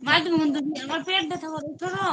মাইকের মধ্যে আমার পেট ব্যথা করে শোনো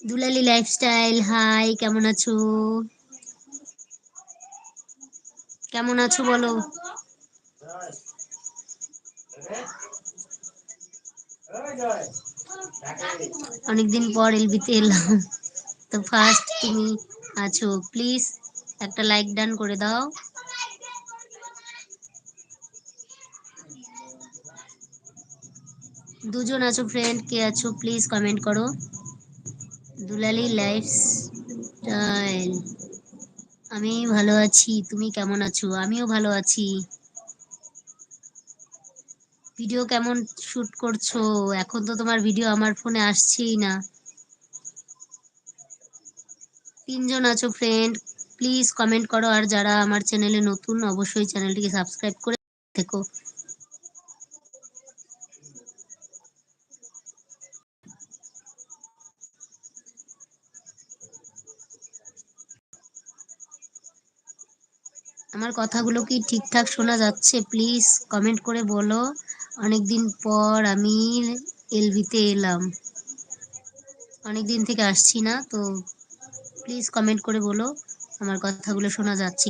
দুলালি লাইফস্টাইল হাই কেমন আছো? কেমন আছো বলো? অনেকদিন পর এলবিতে এলাম। তো ফার্স্ট তুমি আছো প্লিজ একটা লাইক ডান করে দাও। দুজন আছো ফ্রেন্ড কে আছো প্লিজ কমেন্ট করো। দুলালি লাইফ স্টাইল আমি ভালো আছি, তুমি কেমন আছো? আমিও ভালো আছি। ভিডিও কেমন শুট করছ? এখন তো তোমার ভিডিও আমার ফোনে আসছেই না। তিনজন আছো ফ্রেন্ড প্লিজ কমেন্ট করো। আর যারা আমার চ্যানেলে নতুন, অবশ্যই চ্যানেলটিকে সাবস্ক্রাইব করে থেকো আমার কথাগুলো কি ঠিকঠাক শোনা যাচ্ছে? প্লিজ কমেন্ট করে বলো। অনেকদিন পর আমি এলভিতে এলাম। অনেক দিন থেকে আসছি না, তো প্লিজ কমেন্ট করে বলো আমার কথাগুলো শোনা যাচ্ছে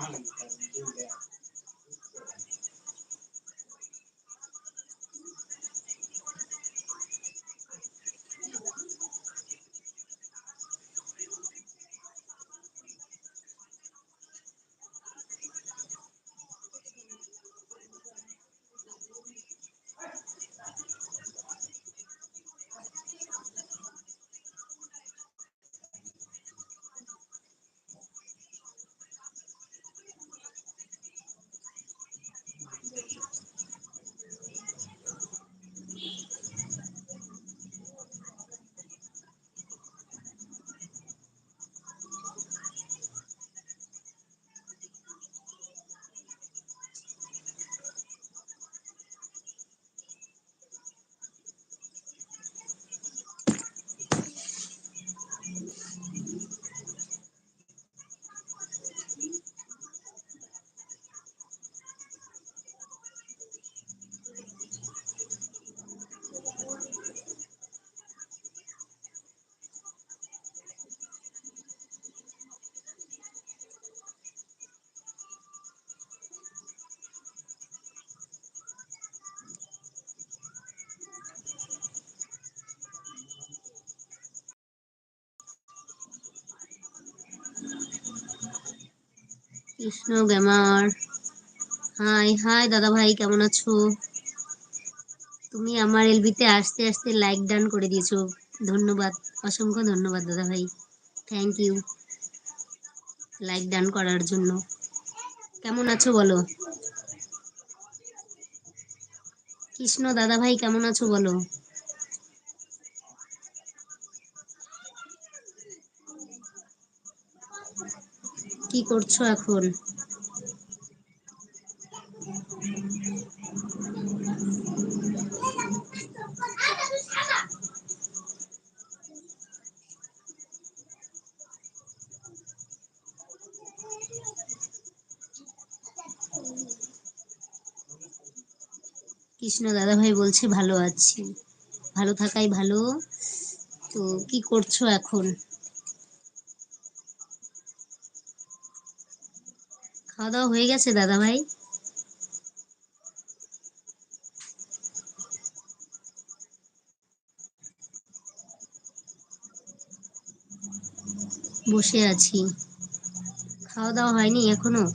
কিনা কৃষ্ণ গ্যামার। হাই হাই দাদা ভাই কেমন আছো? তুমি আমার এলবিতে আসতে আসতে লাইক ডান করে দিয়েছ। ধন্যবাদ, অসংখ্য ধন্যবাদ দাদা ভাই থ্যাংক ইউ লাইক ডান করার জন্য। কেমন আছো বলো? কৃষ্ণ দাদা ভাই কেমন আছো বলো? কি করছ এখন? কৃষ্ণ দাদা ভাই বলছে, ভালো আছি। ভালো থাকাই ভালো। তো কি করছ এখন? খাওয়া দাওয়া হয়ে গেছে দাদা ভাই বসে আছি। খাওয়া দাওয়া হয়নি এখনও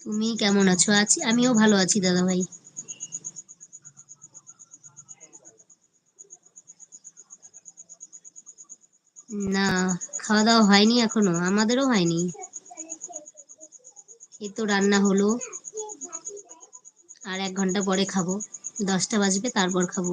তুমি কেমন আছো? আছি, আমিও ভালো আছি দাদা ভাই না খাওয়া দাওয়া হয়নি এখনও, আমাদেরও হয়নি। এই তো রান্না হলো। আর এক ঘণ্টা পরে খাব, দশটা বাজবে, তারপর খাব।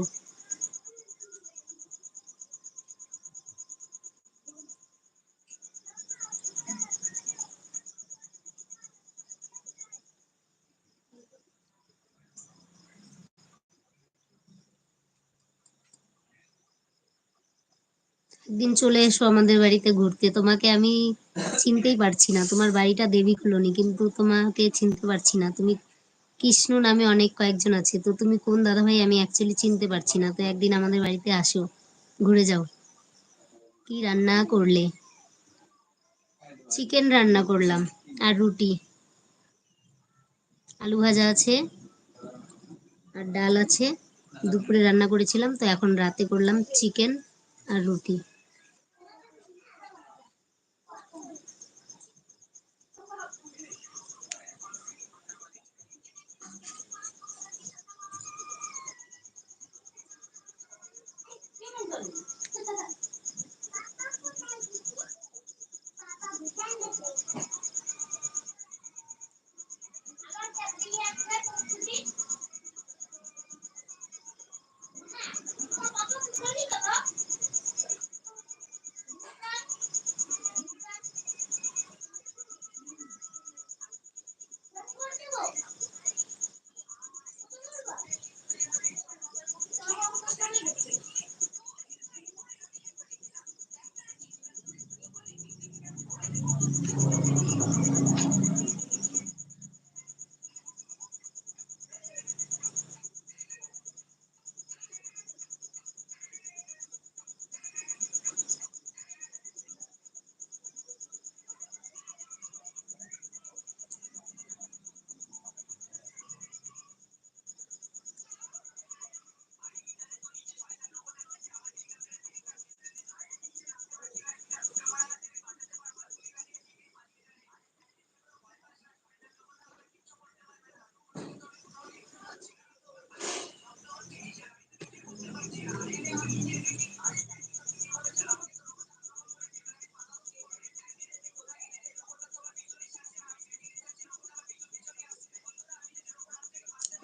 একদিন চলে এসো আমাদের বাড়িতে ঘুরতে। তোমাকে আমি চিনতেই পারছি না। তোমার বাড়িটা দেবী খুলনি কিন্তু তোমাকে চিনতে পারছি না। তুমি কৃষ্ণ নামে অনেক কয়েকজন আছে। তো তুমি কোন দাদা ভাই আমি অ্যাকচুয়ালি চিনতে পারছি না। তো একদিন আমাদের বাড়িতে আসো, ঘুরে যাও। কি রান্না করলে? চিকেন রান্না করলাম আর রুটি। আলু ভাজা আছে আর ডাল আছে। দুপুরে রান্না করেছিলাম, তো এখন রাতে করলাম চিকেন আর রুটি।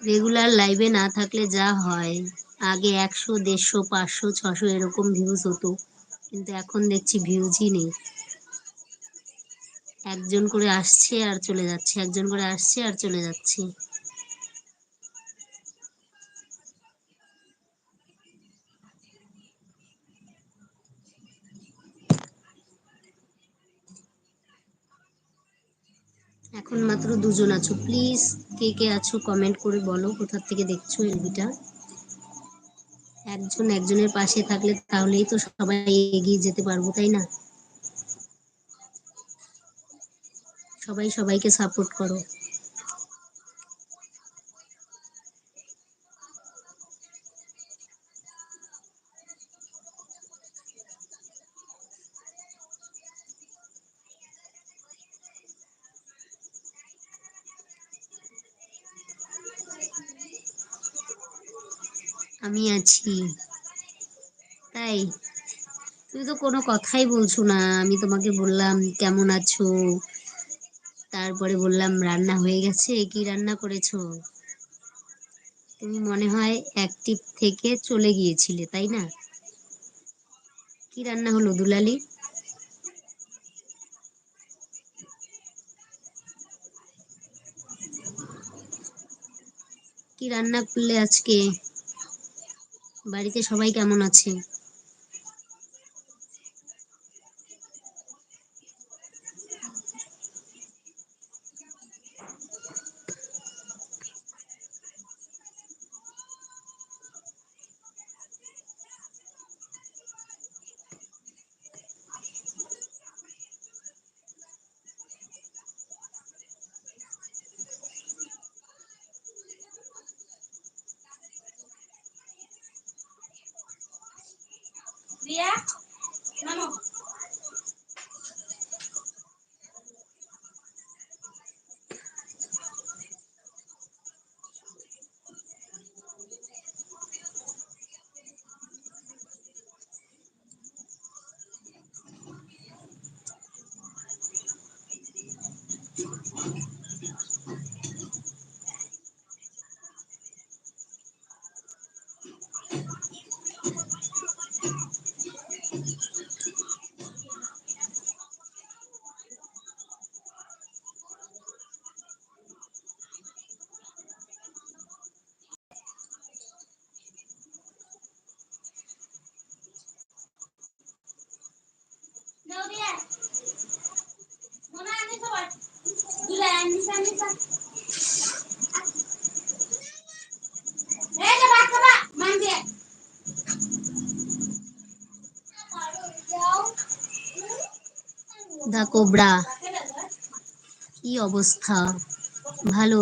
রেগুলার লাইভে না থাকলে যা হয়। আগে একশো, দেড়শো, পাঁচশো, ছশো এরকম ভিউজ হতো। কিন্তু এখন দেখছি ভিউজই নেই। একজন করে আসছে আর চলে যাচ্ছে, একজন করে আসছে আর চলে যাচ্ছে। দুজন আছো প্লিজ কে কে আছো কমেন্ট করে বলো, কোথার থেকে দেখছ এলবিটা একজন একজনের পাশে থাকলে তাহলেই তো সবাই এগিয়ে যেতে পারব, তাই না? সবাই সবাইকে সাপোর্ট করো। আছি তাই, তুমি তো কোনো কথাই বলছো না। আমি তোমাকে বললাম, কেমন আছো? তারপরে বললাম, রান্না হয়ে গেছে, কি রান্না করেছ? তুমি মনে হয় অ্যাক্টিভ থেকে চলে গিয়েছিলে, তাই না? কি রান্না হলো, দুলালি? কি রান্না করলে আজকে? বাড়িতে সবাই কেমন আছে? Yeah. The cobra? কি অবস্থা? ভালো।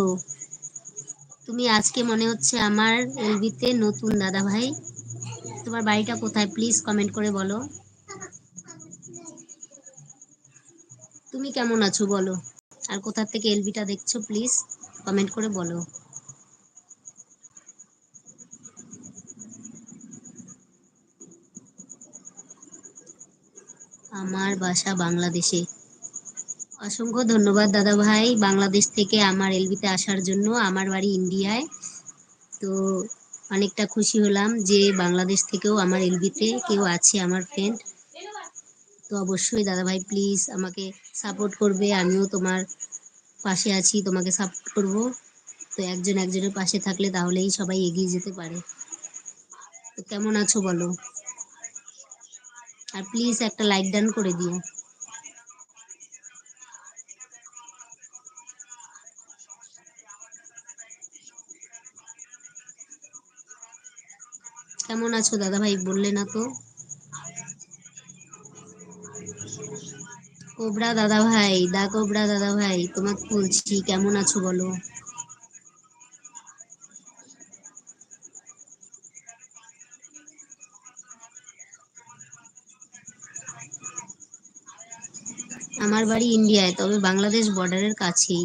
তুমি আজকে মনে হচ্ছে আমার এলবিতে নতুন দাদা ভাই তোমার বাড়িটা কোথায়? প্লিজ কমেন্ট করে বলো। তুমি কেমন আছো বলো। আর কোথা থেকে এলবিটা দেখছ প্লিজ কমেন্ট করে বলো। আমার বাসা বাংলাদেশে। অসংখ্য ধন্যবাদ দাদা ভাই বাংলাদেশ থেকে আমার এলবিতে আসার জন্য আমার বাড়ি ইন্ডিয়ায়। তো অনেকটা খুশি হলাম যে বাংলাদেশ থেকেও আমার এলবিতে কেউ আছে আমার ফ্রেন্ড তো অবশ্যই দাদা ভাই প্লিজ আমাকে সাপোর্ট করবে। আমিও তোমার পাশে আছি, তোমাকে সাপোর্ট করব। তো একজন একজনের পাশে থাকলে তাহলেই সবাই এগিয়ে যেতে পারে। তো কেমন আছো বলো? আর প্লিজ একটা লাইক ডান করে দিও। কেমন আছো দাদা ভাই বললে না তো। কোবরা দাদা ভাই দা কোবরা দাদা ভাই তোমাকে বলছি, কেমন আছো বলো? আমার বাড়ি ইন্ডিয়ায় তবে বাংলাদেশ বর্ডারের কাছেই।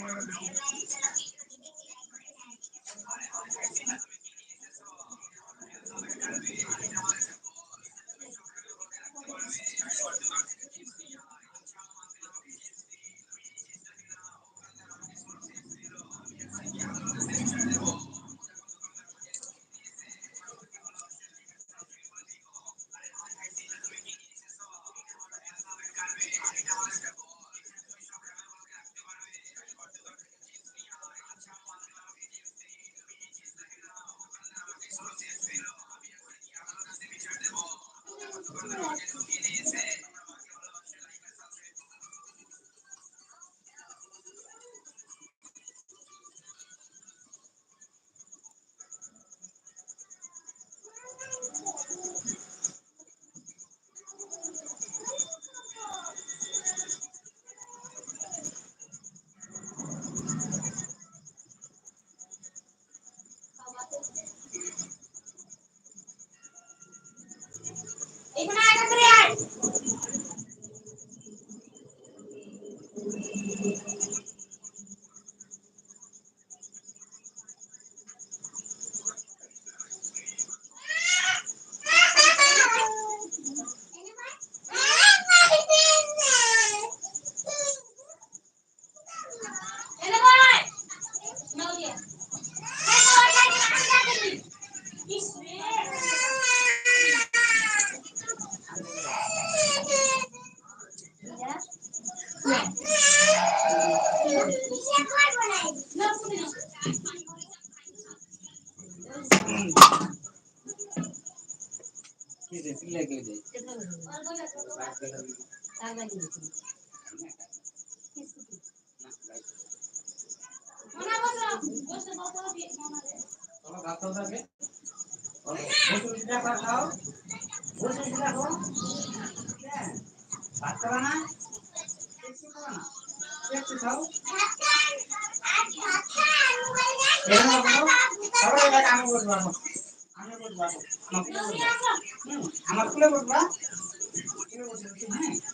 one. আমার বসে বসে হ্যাঁ